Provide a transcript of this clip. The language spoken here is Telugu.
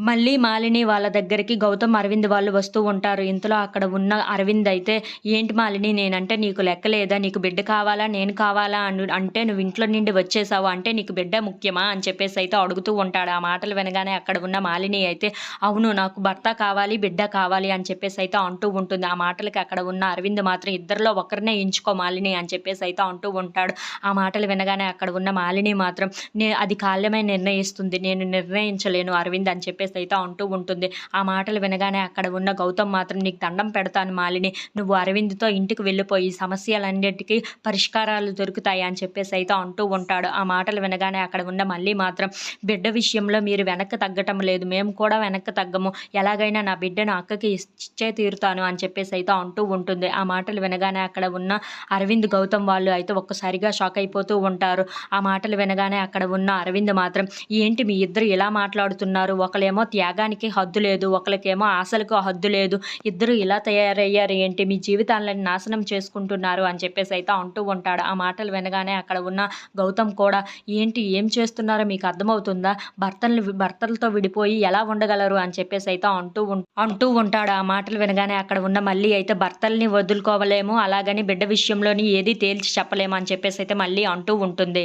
మళ్ళీ మాలిని వాళ్ళ దగ్గరికి గౌతమ్ అరవింద్ వాళ్ళు వస్తూ ఉంటారు. ఇంతలో అక్కడ ఉన్న అరవింద్ అయితే ఏంటి మాలిని నేనంటే నీకు లెక్కలేదా నీకు బిడ్డ కావాలా? నేను కావాలా? అను అంటే నువ్వు ఇంట్లో నుండి వచ్చేసావు. అంటే నీకు బిడ్డ ముఖ్యమా? అని చెప్పేసి అయితే అడుగుతూ ఉంటాడు. ఆ మాటలు వినగానే అక్కడ ఉన్న మాలిని అయితే అవును నాకు భర్త కావాలి బిడ్డ కావాలి అని చెప్పేసి అయితే అంటూ ఉంటుంది. ఆ మాటలకి అక్కడ ఉన్న అరవింద్ మాత్రం ఇద్దరిలో ఒకరినే ఎంచుకో మాలిని అని చెప్పేసి అయితే అంటూ ఉంటాడు. ఆ మాటలు వినగానే అక్కడ ఉన్న మాలిని మాత్రం నే అది కాల్యమై నిర్ణయిస్తుంది. నేను నిర్ణయించలేను అరవింద్ అని చెప్పేసి అయితే అంటూ ఉంటుంది. ఆ మాటలు వినగానే అక్కడ ఉన్న గౌతమ్ మాత్రం నీకు దండం పెడతాను మాలిని నువ్వు అరవింద్తో ఇంటికి వెళ్ళిపోయి సమస్యలన్నిటికీ పరిష్కారాలు దొరుకుతాయి? అని చెప్పేసి అయితే అంటూ ఉంటాడు. ఆ మాటలు వినగానే అక్కడ ఉన్న మళ్ళీ మాత్రం బిడ్డ విషయంలో మీరు వెనక్కి తగ్గటం లేదు. మేము కూడా వెనక్కి తగ్గము. ఎలాగైనా నా బిడ్డను అక్కకి ఇచ్చే తీరుతాను అని చెప్పేసి అయితే అంటూ ఉంటుంది. ఆ మాటలు వినగానే అక్కడ ఉన్న అరవింద్ గౌతమ్ వాళ్ళు అయితే ఒక్కసారిగా షాక్ అయిపోతూ ఉంటారు. ఆ మాటలు వినగానే అక్కడ ఉన్న అరవింద్ మాత్రం ఏంటి మీ ఇద్దరు ఇలా మాట్లాడుతున్నారు? ఒకళ్ళేమో త్యాగానికి హద్దు లేదు ఒకరికేమో ఆశలకు హద్దు లేదు. ఇద్దరు ఇలా తయారయ్యారు ఏంటి? మీ జీవితాలను నాశనం చేసుకుంటున్నారు అని చెప్పేసి అయితే అంటూ ఉంటాడు. ఆ మాటలు వినగానే అక్కడ ఉన్న గౌతమ్ కూడా ఏంటి? ఏం చేస్తున్నారో మీకు అర్థమవుతుందా? భర్తలు భర్తలతో విడిపోయి ఎలా ఉండగలరు? అని చెప్పేసి అయితే అంటూ అంటూ ఉంటాడు. ఆ మాటలు వినగానే అక్కడ ఉన్న మళ్ళీ అయితే భర్తల్ని వదులుకోవలేము. అలాగని బిడ్డ విషయంలోని ఏది తేల్చి చెప్పలేము అని చెప్పేసి అయితే మళ్ళీ అంటూ ఉంటుంది.